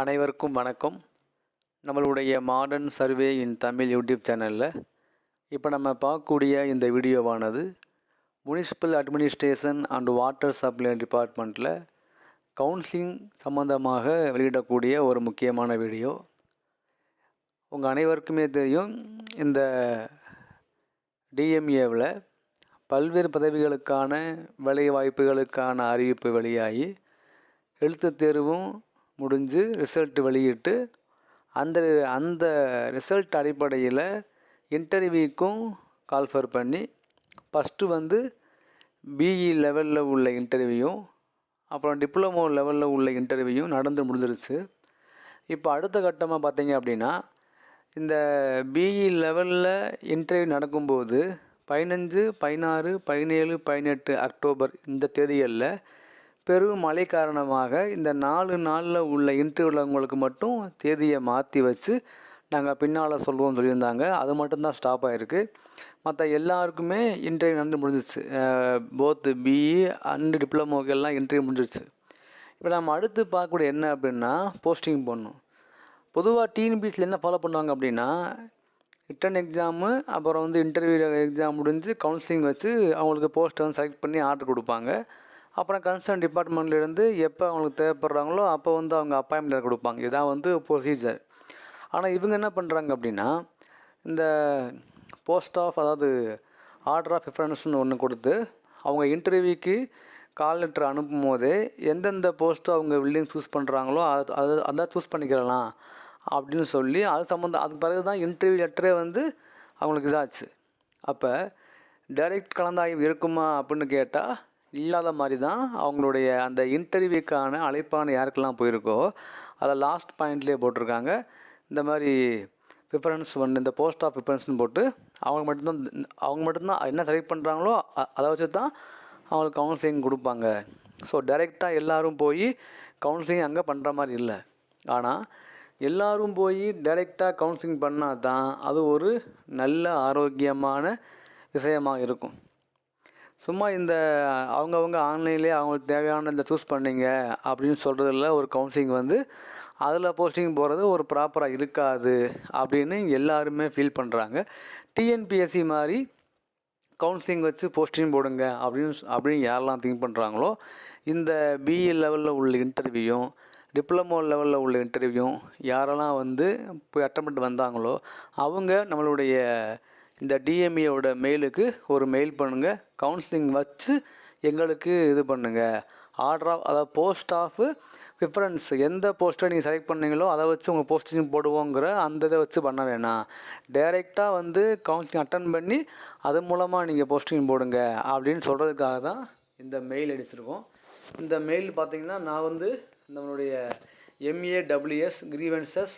அனைவருக்கும் வணக்கம். நம்மளுடைய modern survey in Tamil YouTube சேனலில் இப்போ நம்ம பார்க்கக்கூடிய இந்த வீடியோவானது municipal administration and water supply டிபார்ட்மெண்ட்டில் கவுன்சிலிங் சம்மந்தமாக வெளியிடக்கூடிய ஒரு முக்கியமான வீடியோ. உங்கள் அனைவருக்குமே தெரியும் இந்த டிஎம்ஏவில் பல்வேறு பதவிகளுக்கான வேலை வாய்ப்புகளுக்கான அறிவிப்பு வெளியாகி எழுத்து தேர்வும் முடிஞ்சு ரிசல்ட் வெளியிட்டு அந்த அந்த ரிசல்ட் அடிப்படையில் இன்டர்வியூக்கும் கால்ஃபர் பண்ணி ஃபஸ்ட்டு வந்து பிஇ லெவலில் உள்ள இன்டர்வியூவும் அப்புறம் டிப்ளமோ லெவலில் உள்ள இன்டர்வியூவும் நடந்து முடிஞ்சிருச்சு. இப்போ அடுத்த கட்டமாக பார்த்தீங்க அப்படின்னா இந்த பிஇ லெவலில் இன்டர்வியூ நடக்கும்போது பதினஞ்சு பதினாறு பதினேழு பதினெட்டு அக்டோபர் இந்த தேதிகளில் பெரும் மழை காரணமாக இந்த நாலு நாளில் உள்ள இன்டர்வியூலவங்களுக்கு மட்டும் தேதியை மாற்றி வச்சு நாங்கள் பின்னால் சொல்லுவோம் சொல்லியிருந்தாங்க. அது மட்டும்தான் ஸ்டாப் ஆகிருக்கு மற்ற எல்லாருக்குமே இன்டர்வியூ நடந்து முடிஞ்சிச்சு போத்து பிஇ அண்ட் டிப்ளமோக்கெல்லாம் இன்டர்வியூ முடிஞ்சிருச்சு. இப்போ நம்ம அடுத்து பார்க்கக்கூடிய என்ன அப்படின்னா போஸ்டிங் போடணும். பொதுவாக டிஎன்பிஎஸ்சியில் என்ன ஃபாலோ பண்ணுவாங்க அப்படின்னா ரிட்டன் எக்ஸாமு அப்புறம் வந்து இன்டர்வியூ எக்ஸாம் முடிஞ்சு கவுன்சிலிங் வச்சு அவங்களுக்கு போஸ்ட்டை வந்து செலக்ட் பண்ணி ஆர்டர் கொடுப்பாங்க. அப்புறம் கன்சர்ன் டிபார்ட்மெண்ட்லேருந்து எப்போ அவங்களுக்கு தேவைப்படுறாங்களோ அப்போ வந்து அவங்க அப்பாயின்மெண்ட் கொடுப்பாங்க. இதான் வந்து ப்ரொசீஜர் ஆனால் இவங்க என்ன பண்ணுறாங்க அப்படின்னா இந்த போஸ்ட் ஆஃப் அதாவது ஆர்டர் ஆஃப் ப்ரிஃபரன்ஸ்னு ஒன்று கொடுத்து அவங்க இன்டர்வியூக்கு கால் லெட்டர் அனுப்பும் போதே எந்தெந்த போஸ்ட்டு அவங்க பில்டிங் சூஸ் பண்ணுறாங்களோ அது அது அதான் சூஸ் பண்ணிக்கிறலாம் அப்படின்னு சொல்லி அது சம்மந்தம் அதுக்கு பிறகு தான் இன்டர்வியூ லெட்டரே வந்து அவங்களுக்கு இதாச்சு. அப்போ டைரக்ட் கலந்தாய்வு இருக்குமா அப்படின்னு கேட்டால் இல்லாத மாதிரி தான் அவங்களுடைய அந்த இன்டர்வியூக்கான அழைப்பான யாருக்கெல்லாம் போயிருக்கோ அதை லாஸ்ட் பாயிண்ட்லேயே போட்டிருக்காங்க. இந்த மாதிரி ப்ரிஃபரன்ஸ் ஒன்று இந்த போஸ்ட் ஆஃப் ப்ரிஃபரன்ஸ்னு போட்டு அவங்க மட்டும்தான் அவங்க மட்டும்தான் என்ன செலக்ட் பண்ணுறாங்களோ அதை வச்சு தான் அவங்களுக்கு கவுன்சிலிங் கொடுப்பாங்க. ஸோ டைரெக்டாக எல்லாரும் போய் கவுன்சிலிங் அங்கே பண்ணுற மாதிரி இல்லை. ஆனால் எல்லோரும் போய் டைரெக்டாக கவுன்சிலிங் பண்ணால் தான் அது ஒரு நல்ல ஆரோக்கியமான விஷயமாக இருக்கும். சும்மா இந்த அவங்கவுங்க ஆன்லைன்லேயே அவங்களுக்கு தேவையான இந்த சூஸ் பண்ணீங்க அப்படின்னு சொல்கிறதுல ஒரு கவுன்சிலிங் வந்து அதில் போஸ்டிங் போகிறது ஒரு ப்ராப்பராக இருக்காது அப்படின்னு எல்லாருமே ஃபீல் பண்ணுறாங்க டிஎன்பிஎஸ்சி மாதிரி கவுன்சிலிங் வச்சு போஸ்டிங் போடுங்க அப்படின்னு அப்படின்னு யாரெல்லாம் திங்க் பண்ணுறாங்களோ இந்த பிஇ லெவலில் உள்ள இன்டர்வியூவும் டிப்ளமோ லெவலில் உள்ள இன்டர்வியூ யாரெல்லாம் வந்து போய் அட்டம் பண்ணிட்டு வந்தாங்களோ அவங்க நம்மளுடைய இந்த டிஎம்ஏவோட மெயிலுக்கு ஒரு மெயில் பண்ணுங்கள் கவுன்சிலிங் வச்சு எங்களுக்கு இது பண்ணுங்கள் ஆர்டர் ஆஃப் அதாவது போஸ்ட் ஆஃப் ப்ரிஃபரன்ஸ் எந்த போஸ்ட்டை நீங்கள் செலக்ட் பண்ணீங்களோ அதை வச்சு உங்கள் போஸ்டிங் போடுவோங்கிற அந்த இதை வச்சு பண்ண வேணாம். டைரெக்டாக வந்து கவுன்சிலிங் அட்டன் பண்ணி அது மூலமாக நீங்கள் போஸ்டிங் போடுங்க அப்படின்னு சொல்கிறதுக்காக தான் இந்த மெயில் அடிச்சிருக்கோம். இந்த மெயில் பார்த்தீங்கன்னா நான் வந்து நம்மளுடைய MAWS grievances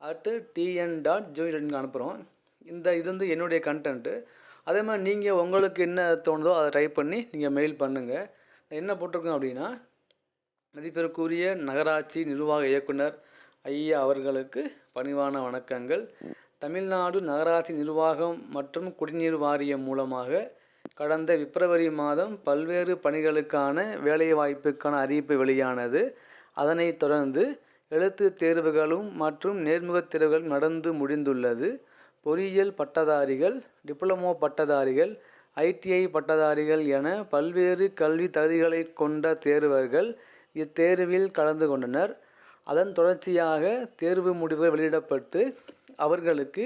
at TN dot join அனுப்புகிறோம் இந்த இது வந்து என்னுடைய கண்டென்ட்டு அதே மாதிரி நீங்கள் உங்களுக்கு என்ன தோணுதோ அதை டைப் பண்ணி நீங்கள் மெயில் பண்ணுங்கள் நான் என்ன போட்டிருக்கேன் அப்படின்னா மதிப்பிற்குரிய நகராட்சி நிர்வாக இயக்குனர் ஐயா அவர்களுக்கு பணிவான வணக்கங்கள். தமிழ்நாடு நகராட்சி நிர்வாகம் மற்றும் குடிநீர் வாரியம் மூலமாக கடந்த பிப்ரவரி மாதம் பல்வேறு பணிகளுக்கான வேலைவாய்ப்புக்கான அறிவிப்பு வெளியானது. அதனைத் தொடர்ந்து எழுத்து தேர்வுகளும் மற்றும் நேர்முகத் தேர்வுகள் நடந்து முடிந்துள்ளது. பொறியியல் பட்டதாரிகள் டிப்ளமோ பட்டதாரிகள் ஐடிஐ பட்டதாரிகள் என பல்வேறு கல்வி தகுதிகளை கொண்ட தேர்வர்கள் இத்தேர்வில் கலந்து கொண்டனர். அதன் தொடர்ச்சியாக தேர்வு முடிவுகள் வெளியிடப்பட்டு அவர்களுக்கு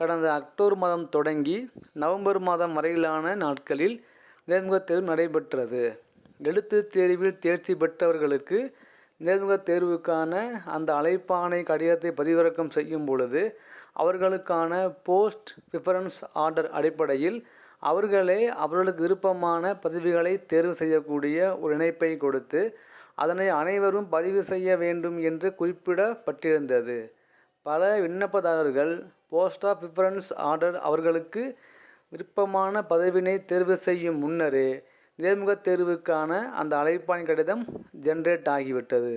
கடந்த அக்டோபர் மாதம் தொடங்கி நவம்பர் மாதம் வரையிலான நாட்களில் நேர்முகத் தேர்வு நடைபெற்றது. எழுத்து தேர்வில் தேர்ச்சி பெற்றவர்களுக்கு நேர்முக தேர்வுக்கான அந்த அழைப்பானை கடிதத்தை பதிவிறக்கம் செய்யும் பொழுது அவர்களுக்கான போஸ்ட் ப்ரிஃபரன்ஸ் ஆர்டர் அடிப்படையில் அவர்களே அவர்களுக்கு விருப்பமான பதவிகளை தேர்வு செய்யக்கூடிய ஒரு இணைப்பை கொடுத்து அதனை அனைவரும் பதிவு செய்ய வேண்டும் என்று குறிப்பிடப்பட்டிருந்தது. பல விண்ணப்பதாரர்கள் போஸ்ட் ஆஃப் ப்ரிஃபரன்ஸ் ஆர்டர் அவர்களுக்கு விருப்பமான பதவியினை தேர்வு செய்யும் முன்னரே நேர்முகத் தேர்வுக்கான அந்த அழைப்பான் கடிதம் ஜென்ரேட் ஆகிவிட்டது.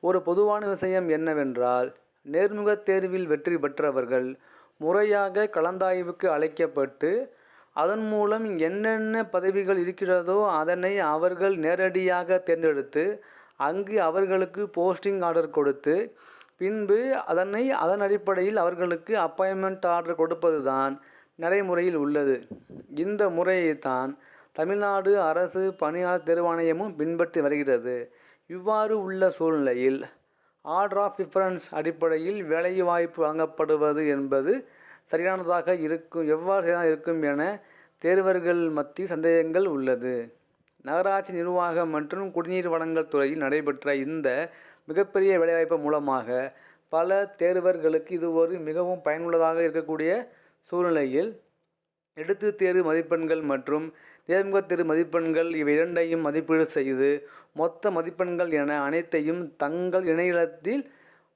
ஒரு பொதுவான விஷயம் என்னவென்றால் நேர்முகத் தேர்வில் வெற்றி பெற்றவர்கள் முறையாக கலந்தாய்வுக்கு அழைக்கப்பட்டு அதன் மூலம் என்னென்ன பதவிகள் இருக்கிறதோ அதனை அவர்கள் நேரடியாக தேர்ந்தெடுத்து அங்கு அவர்களுக்கு போஸ்டிங் ஆர்டர் கொடுத்து பின்பு அதனை அதன் அடிப்படையில் அவர்களுக்கு அப்பாயின்மெண்ட் ஆர்டர் கொடுப்பது தான் நடைமுறையில் உள்ளது. இந்த முறையை தான் தமிழ்நாடு அரசு பணியாளர் தேர்வாணையமும் பின்பற்றி வருகிறது. இவ்வாறு உள்ள சூழ்நிலையில் ஆர்டர் ஆஃப் ப்ரிஃபரன்ஸ் அடிப்படையில் வேலைவாய்ப்பு வழங்கப்படுவது என்பது சரியானதாக இருக்கும் எவ்வாறு சரியாக இருக்கும் என தேர்வர்கள் மத்தியில் சந்தேகங்கள் உள்ளது. நகராட்சி நிர்வாகம் மற்றும் குடிநீர் வழங்கல் துறையில் நடைபெற்ற இந்த மிகப்பெரிய வேலைவாய்ப்பு மூலமாக பல தேர்வர்களுக்கு இது ஒரு மிகவும் பயனுள்ளதாக இருக்கக்கூடிய சூழ்நிலையில் எடுத்து தேர்வு மதிப்பெண்கள் மற்றும் நேர்முக திரு மதிப்பெண்கள் இவை இரண்டையும் மதிப்பீடு செய்து மொத்த மதிப்பெண்கள் என அனைத்தையும் தங்கள் இணையதளத்தில்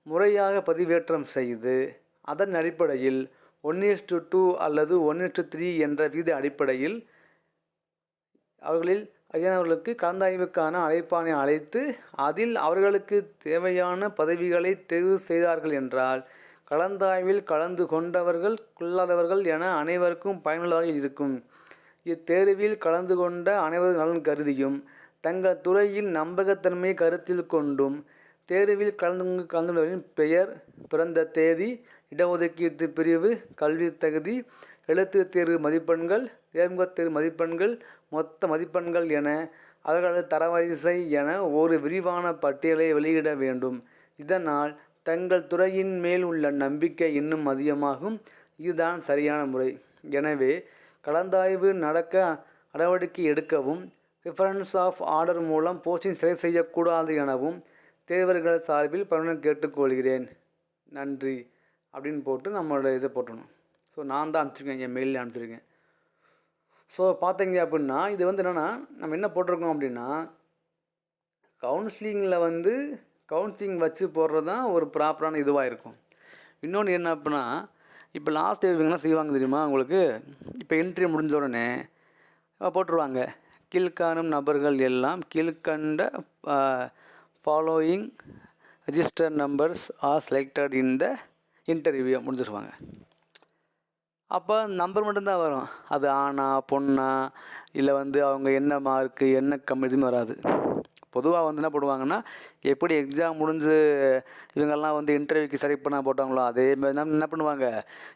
முறையாக பதிவேற்றம் செய்து அதன் அடிப்படையில் ஒன் டு டூ அல்லது ஒன் டு த்ரீ என்ற விகித அடிப்படையில் அவர்களில் அதிகாரிகளுக்கு கலந்தாய்வுக்கான அழைப்பானை அழைத்து அதில் அவர்களுக்கு தேவையான பதவிகளை தேர்வு செய்தார்கள் என்றால் கலந்தாய்வில் கலந்து கொண்டவர்கள் கொள்ளாதவர்கள் என அனைவருக்கும் பயனுள்ளதாக இருக்கும். இத்தேர்வில் கலந்து கொண்ட அனைவரது நலன் கருதியும் தங்கள் துறையில் நம்பகத்தன்மையை கருத்தில் கொண்டும் தேர்வில் கலந்து கலந்துள்ளவரின் பெயர் பிறந்த தேதி இடஒதுக்கீட்டு பிரிவு கல்வி தகுதி எழுத்து தேர்வு மதிப்பெண்கள் நேர்முகத் தேர்வு மதிப்பெண்கள் மொத்த மதிப்பெண்கள் என அவர்களது தரவரிசை என ஒரு விரிவான பட்டியலை வெளியிட வேண்டும். இதனால் தங்கள் துறையின் மேல் உள்ள நம்பிக்கை இன்னும் அதிகமாகும். இதுதான் சரியான முறை. எனவே கலந்தாய்வு நடக்க நடவடிக்கை எடுக்கவும் ரிஃபரன்ஸ் ஆஃப் ஆர்டர் மூலம் போஸ்டிங் சரி செய்யக்கூடாது எனவும் தேர்வர்கள் சார்பில் பலனுடன் கேட்டுக்கொள்கிறேன். நன்றி. அப்படின்னு போட்டு நம்மளோட இதை போட்டணும். ஸோ நான் தான் அனுப்பிச்சிருக்கேன். என் மெயிலில் அனுப்பிச்சிருக்கேன். ஸோ பார்த்தீங்க அப்படின்னா இது வந்து என்னென்னா நம்ம என்ன போட்டிருக்கோம் அப்படின்னா கவுன்சிலிங்கில் வந்து கவுன்சிலிங் வச்சு போடுறது தான் ஒரு ப்ராப்பரான இதுவாக இருக்கும். இன்னொன்று என்ன அப்படின்னா இப்போ லாஸ்ட் இவங்கெல்லாம் செய்வாங்க தெரியுமா உங்களுக்கு? இப்போ என்ட்ரி முடிஞ்ச உடனே போட்டுருவாங்க. கீழ்காணும் நபர்கள் எல்லாம் கீழ்கண்ட following register numbers are selected in the interview முடிஞ்சிருவாங்க அப்போ நம்பர் மட்டும்தான் வரும். அது ஆணா பொண்ணா இல்லை வந்து அவங்க என்ன மார்க்கு என்ன கம்மி எதுவுமே வராது. பொதுவாக வந்து என்ன போடுவாங்கன்னா எப்படி எக்ஸாம் முடிஞ்சு இவங்கெல்லாம் வந்து இன்டர்வியூக்கு செலக்ட் பண்ண போட்டாங்களோ அதே மாதிரி தான் என்ன பண்ணுவாங்க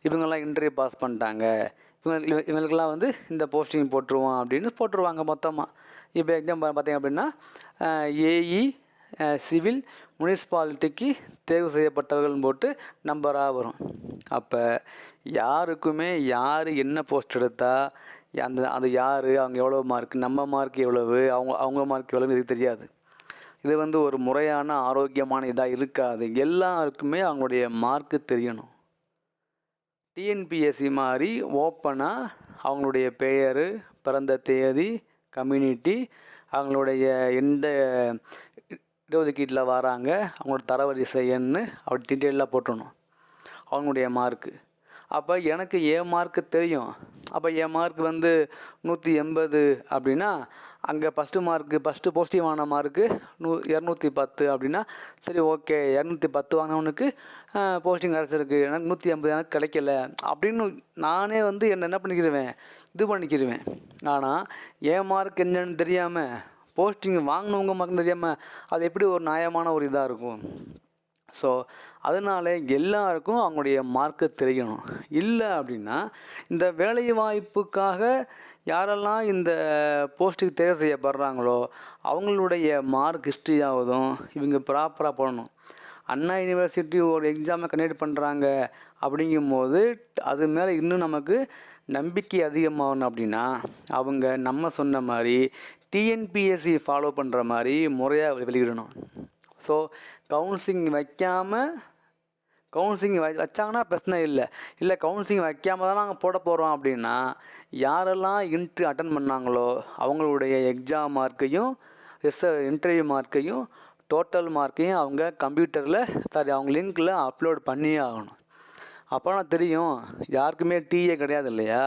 இவங்கெல்லாம் இன்டர்வியூ பாஸ் பண்ணிட்டாங்க. இவங்க இவங்களுக்கெல்லாம் வந்து இந்த போஸ்டிங் போட்டுருவோம் அப்படின்னு போட்டுருவாங்க மொத்தமாக இப்போ எக்ஸாம் பார்த்தீங்க அப்படின்னா ஏஇ சிவில் முனிசிபாலிட்டிக்கு தேர்வு செய்யப்பட்டவர்கள் போட்டு நம்பராக வரும். அப்போ யாருக்குமே யார் என்ன போஸ்ட் எடுத்தா அந்த அது யார் அவங்க எவ்வளோ மார்க் நம்ம மார்க் எவ்வளவு அவங்க அவங்க மார்க் எவ்வளவு இது தெரியாது. இது வந்து ஒரு முறையான ஆரோக்கியமான இதாக இருக்காது. எல்லாருக்குமே அவங்களுடைய மார்க்கு தெரியணும். டிஎன்பிஎஸ்சி மாதிரி ஓப்பனாக அவங்களுடைய பெயர் பிறந்த தேதி கம்யூனிட்டி அவங்களுடைய எந்த இடஒதுக்கீட்டில் வராங்க. அவங்களோட தரவரிசை எண்ணு அப்படி டீட்டெயிலாக போட்டுடணும். அவங்களுடைய மார்க்கு அப்போ எனக்கு ஏ மார்க்கு தெரியும். அப்போ என் மார்க் வந்து நூற்றி எண்பது அப்படின்னா அங்கே ஃபஸ்ட்டு மார்க்கு ஃபஸ்ட்டு பாசிட்டிவான மார்க்கு நூ இரநூத்தி பத்து அப்படின்னா சரி ஓகே இரநூத்தி பத்து வாங்கினவனுக்கு போஸ்டிங் கிடச்சிருக்கு. எனக்கு நூற்றி ஐம்பது எனக்கு கிடைக்கல. அப்படின்னு நானே வந்து என்ன என்ன பண்ணிக்கிடுவேன் இது பண்ணிக்கிடுவேன் ஆனால் என் மார்க் என்னன்னு தெரியாமல் போஸ்டிங் வாங்கினவங்க மட்டும் தெரியாமல் அது எப்படி ஒரு நியாயமான ஒரு இதாக இருக்கும்? ஸோ அதனால எல்லாருக்கும் அவங்களுடைய மார்க்கை தெரியணும். இல்லை அப்படின்னா இந்த வேலை வாய்ப்புக்காக யாரெல்லாம் இந்த போஸ்ட்டுக்கு தேர்வு செய்யப்படுறாங்களோ அவங்களுடைய மார்க் ஹிஸ்ட்ரி ஆகுதும் இவங்க ப்ராப்பராக போடணும். அண்ணா யூனிவர்சிட்டி ஒரு எக்ஸாமை கண்டக்ட் பண்ணுறாங்க அப்படிங்கும்போது அது மேலே இன்னும் நமக்கு நம்பிக்கை அதிகமாகணும் அப்படின்னா அவங்க நம்ம சொன்ன மாதிரி டிஎன்பிஎஸ்சி ஃபாலோ பண்ணுற மாதிரி முறையாக வெளியிடணும். ஸோ கவுன்சிலிங் வைக்காமல் கவுன்சிலிங் வை வச்சாங்கன்னா பிரச்சனை இல்லை. இல்லை கவுன்சிலிங் வைக்காம தான் நாங்கள் போட போகிறோம் அப்படின்னா யாரெல்லாம் இன்ட்ரி அட்டன் பண்ணாங்களோ அவங்களுடைய எக்ஸாம் மார்க்கையும் ரிச இன்டர்வியூ மார்க்கையும் டோட்டல் மார்க்கையும் அவங்க கம்ப்யூட்டரில் சாரி அவங்க லிங்க்கில் அப்லோட் பண்ணியே ஆகணும். அப்போ நான் தெரியும் யாருக்குமே டீயே கிடையாது இல்லையா?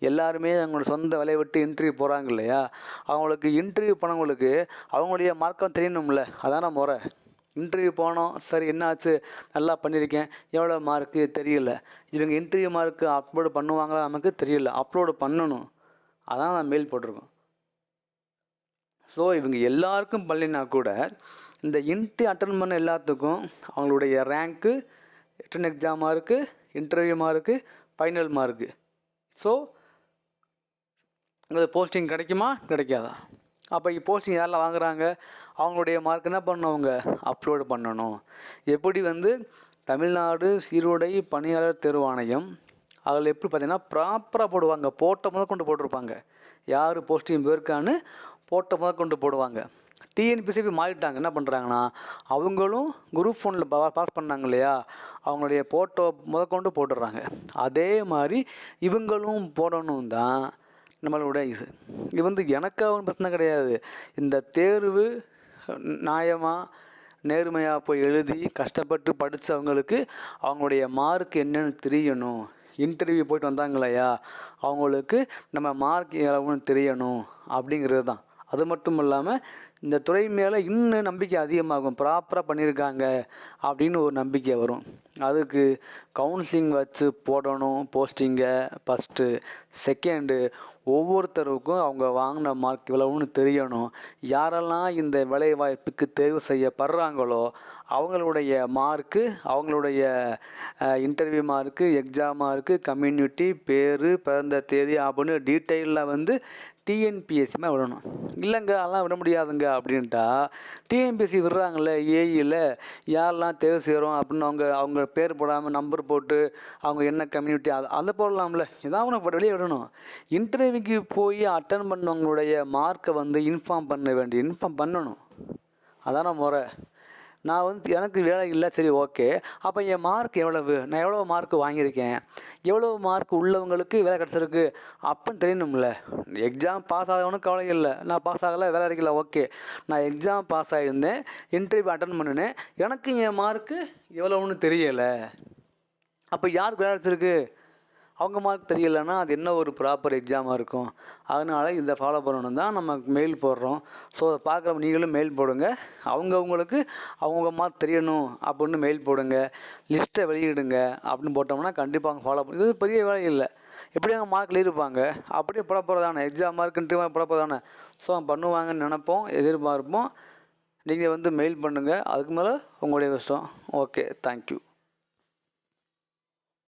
எல்லாருமே அவங்களோட சொந்த வேலையை விட்டு இன்டர்வியூ போகிறாங்க இல்லையா? அவங்களுக்கு இன்டர்வியூ போனவங்களுக்கு அவங்களுடைய மார்க்கம் தெரியணும்ல. அதான முறை இன்டர்வியூ போனோம் சரி என்னாச்சு? நல்லா பண்ணியிருக்கேன். எவ்வளோ மார்க்கு தெரியல. இவங்க இன்டர்வியூ மார்க்கு அப்லோடு பண்ணுவாங்களா? நமக்கு தெரியல. அப்லோடு பண்ணணும். அதான் நான் மெயில் போட்டிருக்கோம். ஸோ இவங்க எல்லாருக்கும் பண்ணினா கூட இந்த இன்ட்டு அட்டன் பண்ண எல்லாத்துக்கும் அவங்களுடைய rank written exam mark interview mark final mark so உங்களுக்கு போஸ்டிங் கிடைக்குமா? கிடைக்காதா? அப்போ போஸ்டிங் யாரெல்லாம் வாங்குகிறாங்க அவங்களுடைய மார்க் என்ன பண்ணணும் அவங்க அப்லோடு பண்ணணும். எப்படி வந்து தமிழ்நாடு சீருடை பணியாளர் தேர்வாணையம் அதில் எப்படி பார்த்தீங்கன்னா ப்ராப்பராக போடுவாங்க. போட்ட முதல் கொண்டு போட்டிருப்பாங்க. யார் போஸ்டிங் போயிருக்கான்னு போட்ட முதல் கொண்டு போடுவாங்க. டிஎன்பிசிபி மாறிட்டாங்க. என்ன பண்ணுறாங்கன்னா அவங்களும் குரூப் ஃபோனில் பாஸ் பண்ணாங்க இல்லையா? அவங்களுடைய ஃபோட்டோ முதற்கொண்டு போட்டுடுறாங்க. அதே மாதிரி இவங்களும் போடணும் தான் நம்மளோட இது. இது வந்து எனக்கு ஒன்றும் பிரச்சனை கிடையாது. இந்த தேர்வு நியாயமாக நேர்மையாக போய் எழுதி கஷ்டப்பட்டு படித்தவங்களுக்கு அவங்களுடைய மார்க் என்னென்னு தெரியணும். இன்டர்வியூ போயிட்டு வந்தாங்களையா அவங்களுக்கு நம்ம மார்க் எவ்வளவுன்னு தெரியணும் அப்படிங்கிறது தான். அது மட்டும் இல்லாமல் இந்த துறை மேலே இன்னும் நம்பிக்கை அதிகமாகும். ப்ராப்பராக பண்ணியிருக்காங்க அப்படின்னு ஒரு நம்பிக்கை வரும். அதுக்கு கவுன்சிலிங் வச்சு போடணும் போஸ்டிங்கை ஃபஸ்ட்டு செகண்டு ஒவ்வொருத்தருக்கும் அவங்க வாங்கின மார்க் இவ்வளவுன்னு தெரியணும். யாரெல்லாம் இந்த வேலைவாய்ப்புக்கு தேர்வு செய்யப்படுறாங்களோ அவங்களுடைய மார்க்கு அவங்களுடைய interview mark exam mark community பேர் பிறந்த தேதி அப்படின்னு டீட்டெயிலில் வந்து டிஎன்பிஎஸ்சி மாதிரி விடணும். இல்லைங்க அதெல்லாம் விட முடியாதுங்க அப்படின்ட்டா டிஎன்பிஎஸ்சி விடுறாங்கல்ல ஏஇயில் யாரெல்லாம் தேர்வு செய்கிறோம் அப்படின்னு அவங்க அவங்க பேர் போடாமல் நம்பர் போட்டு அவங்க என்ன கம்யூனிட்டி அது அதை போடலாம்ல. ஏதாவது ஒன்று வெளியே விடணும். இன்டர்வியூக்கு போய் அட்டன் பண்ணவங்களுடைய மார்க்கை வந்து இன்ஃபார்ம் பண்ண வேண்டிய இன்ஃபார்ம் பண்ணணும். அதான முறை. நான் வந்து எனக்கு வேலை இல்லை சரி ஓகே அப்போ என் மார்க் எவ்வளவு? நான் எவ்வளோ மார்க் வாங்கியிருக்கேன்? எவ்வளோ மார்க் உள்ளவங்களுக்கு வேலை கிடச்சிருக்கு? அப்படின்னு தெரியணும்ல. எக்ஸாம் பாஸ் ஆகவனும் கவலை இல்லை. நான் பாஸ் ஆகலை வேலை கிடைக்கல ஓகே நான் எக்ஸாம் பாஸ் ஆகியிருந்தேன் இன்டர்வியூ அட்டன் பண்ணினேன். எனக்கு என் மார்க்கு எவ்வளோன்னு தெரியலை. அப்போ யாருக்கு வேலை கிடச்சிருக்கு? அவங்க மார்க் தெரியலைன்னா அது என்ன ஒரு ப்ராப்பர் எக்ஸாமாக இருக்கும்? அதனால் இதை ஃபாலோ பண்ணணும் தான் நம்ம மெயில் போடுறோம். ஸோ அதை பார்க்குற நீங்களும் மெயில் போடுங்க. அவங்கவுங்களுக்கு அவங்கவுங்க மார்க் தெரியணும் அப்படின்னு மெயில் போடுங்க. லிஸ்ட்டை வெளியிடுங்க அப்படின்னு போட்டோம்னா கண்டிப்பாக அவங்க ஃபாலோ பண்ணி இது பெரிய வேலை இல்லை. எப்படி அவங்க மார்க்கில் இருப்பாங்க அப்படியே ப்ராப்பராக தானே எக்ஸாம் மார்க்குன்ட்டு ப்ராப்பர் தானே ஸோ பண்ணுவாங்கன்னு நினப்போம் எதிர்பார்ப்போம். நீங்கள் வந்து மெயில் பண்ணுங்கள் அதுக்கு மேலே உங்களுடைய கஷ்டம். Okay thank you